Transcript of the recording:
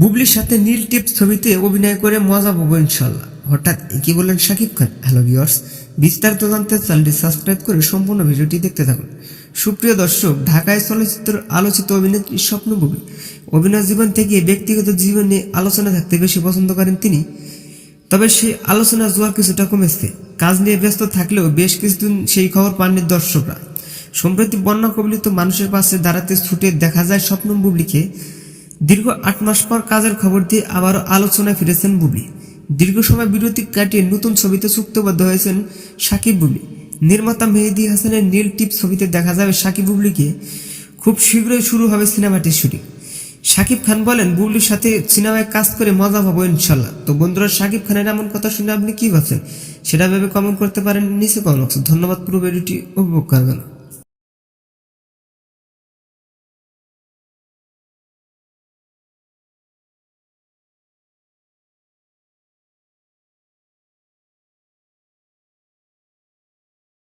বুবলির সাথে নীল টিপ ছবিতে অভিনয় করে মজা পাবো ইনশাল্লাহ। হঠাৎ কি বললেন শাকিব খান। হ্যালো ভিউয়ার্স, বিস্তারিত জানতে চ্যানেলটি সাবস্ক্রাইব করে সম্পূর্ণ ভিডিওটি দেখতে থাকুন। সুপ্রিয় দর্শক, ঢাকায় চলচ্চিত্র আলোচিত অভিনেত্রী স্বপ্ন বুবলি। অভিনয় জীবন থেকে ব্যক্তিগত জীবনে আলোচনা থাকতে বেশি পছন্দ করেন তিনি। তবে সেই আলোচনা জোয়ার কিছুটা কমেছে। কাজ নিয়ে ব্যস্ত থাকলেও বেশ কিছুদিন সেই খবর পাননি দর্শকরা। সম্প্রতি বন্যা কবলিত মানুষের পাশে দাঁড়াতে ছুটে দেখা যায় স্বপ্ন বুবলিকে। দীর্ঘ আট মাস পর কাজের খবর দিয়ে আবারও আলোচনায় ফিরেছেন বুবলি। দীর্ঘ সময় বিরতি কাটিয়ে নতুন ছবিতে চুক্তিবদ্ধ হয়েছেন সাকিব বুবলি। নির্মাতা মেহেদি হাসানের নীল টিপ ছবিতে দেখা যাবে সাকিব বুবলিকে। খুব শীঘ্রই শুরু হবে সিনেমাটির শুটিং। শাকিব খান বলেন, বুবলির সাথে সিনেমায় কাজ করে মজা পাবো ইনশাল্লাহ তো বন্ধুরা শাকিব খানের এমন কথা শুনে আপনি কি ভাবছেন? সেটা ভেবে কমেন্ট করতে পারেন নিচে কমেন্ট ধন্যবাদ, পুরো ভিডিওটি উপভোগ করবেন।